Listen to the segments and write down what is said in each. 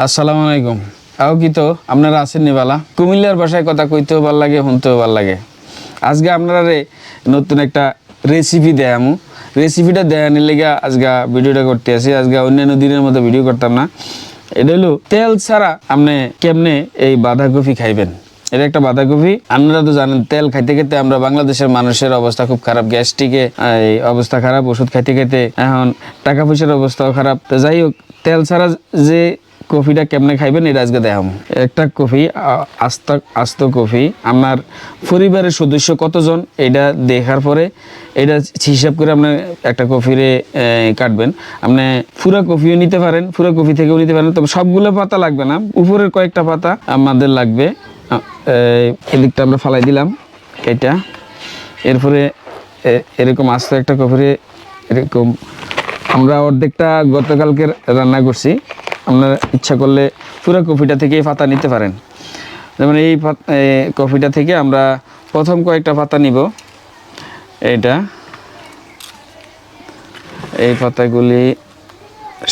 আসসালামু আলাইকুম। আও কি তো আপনারা আছেন নিবালা কুমিল্লার ভাষায় কথা কইতেও ভালো লাগে, শুনতেও ভালো লাগে। আজকে আপনারা নতুন একটা রেসিপি দেয় আমু রেসিপিটা দেয়ানির লেগে আজকে ভিডিওটা করতে আসি আজকে অন্যান্য দিনের মতো ভিডিও করতাম না। এটা হলো তেল ছাড়া আপনি কেমনে এই বাঁধাকপি খাইবেন? এটা একটা বাঁধাকপি। আপনারা তো জানেন, তেল খাইতে খেতে আমরা বাংলাদেশের মানুষের অবস্থা খুব খারাপ। গ্যাস্ট্রিকে এই অবস্থা খারাপ, ওষুধ খাইতে খেতে এখন টাকা পয়সার অবস্থাও খারাপ। তো যাই হোক, তেল ছাড়া যে কফিটা কেমনে খাইবেন, এটা আজকে দেখাম একটা কফি আস্ত আস্ত কফি। আপনার পরিবারের সদস্য কতজন, এটা দেখার পরে এটা হিসাব করে আপনি একটা কফিরে কাটবেন। আপনি পুরো কফিও নিতে পারেন, পুরো কফি থেকেও নিতে পারেন, তবে সবগুলো পাতা লাগবে না। উপরের কয়েকটা পাতা আমাদের লাগবে। এদিকটা আমরা ফালাই দিলাম এটা। এরপরে এরকম আস্ত একটা কফিরে এরকম আমরা অর্ধেকটা গতকালকে রান্না করছি। আপনারা ইচ্ছা করলে পুরো কফিটা থেকে এই পাতা নিতে পারেন। যেমন এই কফিটা থেকে আমরা প্রথম কয়েকটা পাতা নিব। এটা এই পাতাগুলি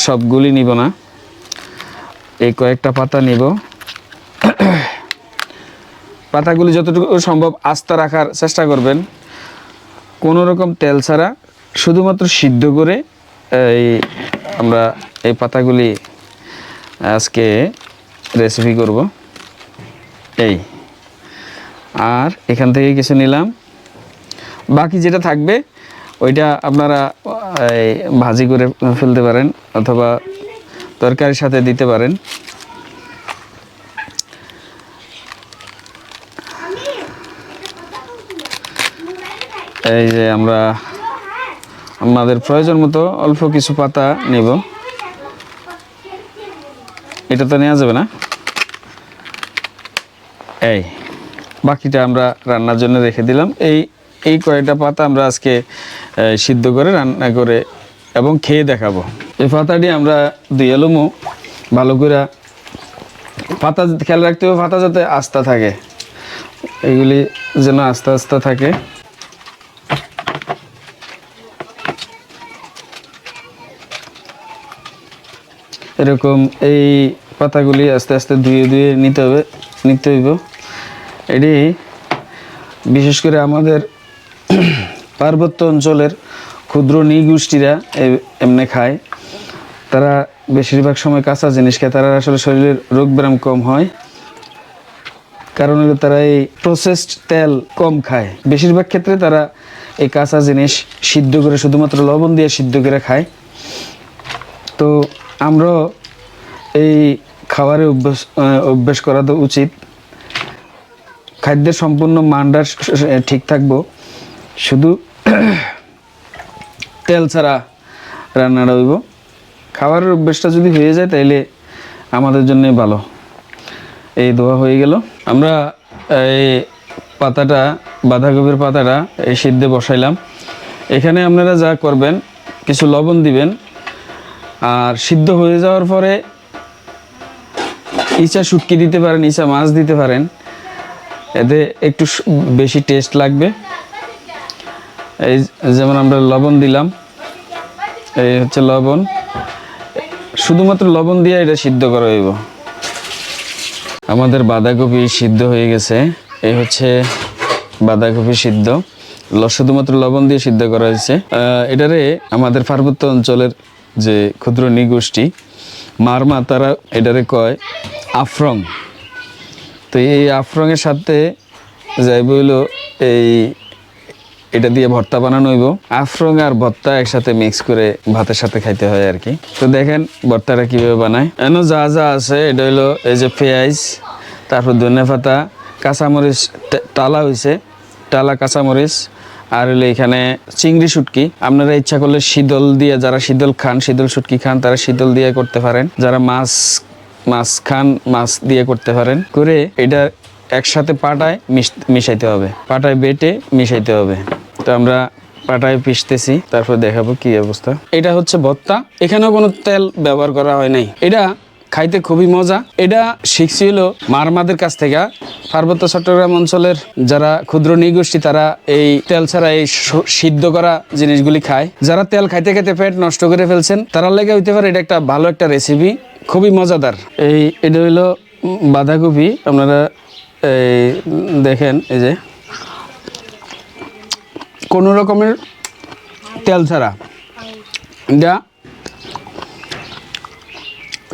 সবগুলি নিব না। এই কয়েকটা পাতা নিব। পাতাগুলি যতটুকু সম্ভব আস্থা রাখার চেষ্টা করবেন। কোনো রকম তেল ছাড়া, শুধুমাত্র সিদ্ধ করে এই আমরা এই পাতাগুলি আজকে রেসিপি করব। এই, আর এখান থেকে কিছু নিলাম। বাকি যেটা থাকবে, ওইটা আপনারা ভাজি করে ফেলতে পারেন অথবা তরকারির সাথে দিতে পারেন। এই যে আমরা আমাদের প্রয়োজন মতো অল্প কিছু পাতা নেব। এটা তো নেওয়া যাবে না। এই, বাকিটা আমরা রান্নার জন্য রেখে দিলাম। এই এই কয়েকটা পাতা আমরা আজকে সিদ্ধ করে রান্না করে এবং খেয়ে দেখাবো। এই পাতাটি আমরা দুই এলুমো ভালো করে পাতা খেয়াল রাখতে হবে, পাতা যাতে আস্থা থাকে। এগুলি যেন আস্তে আস্তে থাকে। এরকম এই পাতাগুলি আস্তে আস্তে ধুয়ে ধুয়ে নিতে হবে, নিতে হইব। এটি বিশেষ করে আমাদের পার্বত্য অঞ্চলের ক্ষুদ্র নৃগোষ্ঠীরা এমনি খায়। তারা বেশিরভাগ সময় কাঁচা জিনিস খায়, তারা আসলে শরীরের রোগ ব্যায়াম কম হয়। কারণ হলো তারা এই প্রসেসড তেল কম খায়। বেশিরভাগ ক্ষেত্রে তারা এই কাঁচা জিনিস সিদ্ধ করে, শুধুমাত্র লবণ দিয়ে সিদ্ধ করে খায়। তো আমরা এই খাবারে অভ্যাস অভ্যাস করা তো উচিত। খাদ্যের সম্পূর্ণ মানটা ঠিক থাকব। শুধু তেল ছাড়া রান্নাটা হইব খাবারের অভ্যাসটা যদি হয়ে যায়, তাইলে আমাদের জন্য ভালো। এই দোয়া হয়ে গেল। আমরা এই পাতাটা, বাঁধাকপির পাতাটা এই সিদ্ধে বসাইলাম। এখানে আপনারা যা করবেন, কিছু লবণ দিবেন। আর সিদ্ধ হয়ে যাওয়ার পরে ইচা শুটকি দিতে পারেন, ইচা মাছ দিতে পারেন। এতে একটু বেশি টেস্ট লাগবে। এই যেমন আমরা লবণ দিলাম, এই হচ্ছে লবণ। শুধুমাত্র লবণ দিয়ে এটা সিদ্ধ করা হইব। আমাদের বাঁধাকপি সিদ্ধ হয়ে গেছে। এই হচ্ছে বাঁধাকপি সিদ্ধ। শুধুমাত্র লবণ দিয়ে সিদ্ধ করা হয়েছে। এটারে আমাদের পার্বত্য অঞ্চলের যে ক্ষুদ্র নৃগোষ্ঠী, মারমা তারা এটারে কয় আফরং। তো এই আফরঙের সাথে যাইব হইল এই এটা দিয়ে ভর্তা বানানো হইব। আফরং আর ভর্তা একসাথে মিক্স করে ভাতের সাথে খাইতে হয় আর কি। তো দেখেন ভর্তাটা কীভাবে বানায়। এন যা যা আছে, এটা হইল এই যে পেঁয়াজ, তারপর ধনে পাতা কাঁচামরিচ টালা হইছে, টালা, কাঁচামরিচ আর হলো এখানে চিংড়ি শুটকি। আপনারা ইচ্ছা করলে শীতল দিয়ে যারা শীতল খান, শীতল শুটকি খান, তারা শীতল দিয়ে করতে পারেন। যারা মাছ মাছ খান, মাছ দিয়ে করতে পারেন। করে এটা একসাথে পাটায় মিশ- মিশাইতে হবে। পাটায় বেটে মিশাইতে হবে। তো আমরা পাটায় পিষতেছি, তারপর দেখাবো কি অবস্থা। এটা হচ্ছে ভত্তা এখানেও কোনো তেল ব্যবহার করা হয় নাই। এটা খাইতে খুবই মজা। এটা শিখছি হলো মারমাদের কাছ থেকে। পার্বত্য চট্টগ্রাম অঞ্চলের যারা ক্ষুদ্র নৃগোষ্ঠী, তারা এই তেল ছাড়া এই সিদ্ধ করা জিনিসগুলি খায়। যারা তেল খাইতে খাইতে পেট নষ্ট করে ফেলছেন, তারা লেগে হইতে পারে এটা একটা ভালো একটা রেসিপি খুবই মজাদার। এই, এটা হইল বাঁধাকপি। আপনারা এই দেখেন, এই যে কোনো রকমের তেল ছাড়া। এটা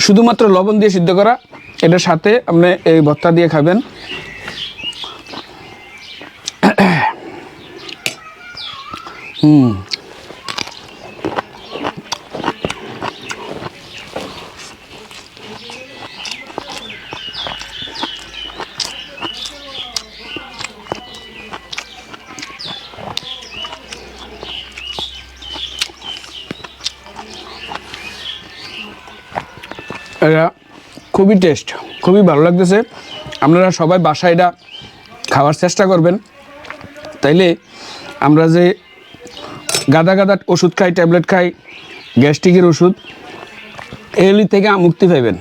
শুধুমাত্র লবণ দিয়ে সিদ্ধ করা এটার সাথে আপনি এই ভর্তা দিয়ে খাবেন। হুম। এটা খুবই টেস্ট খুবই ভালো লাগতেছে। আপনারা সবাই বাসায় এটা খাওয়ার চেষ্টা করবেন। তাইলে আমরা যে গাদা গাদা ওষুধ খাই, ট্যাবলেট খাই, গ্যাস্ট্রিকের ওষুধ, এগুলি থেকে মুক্তি পাইবেন।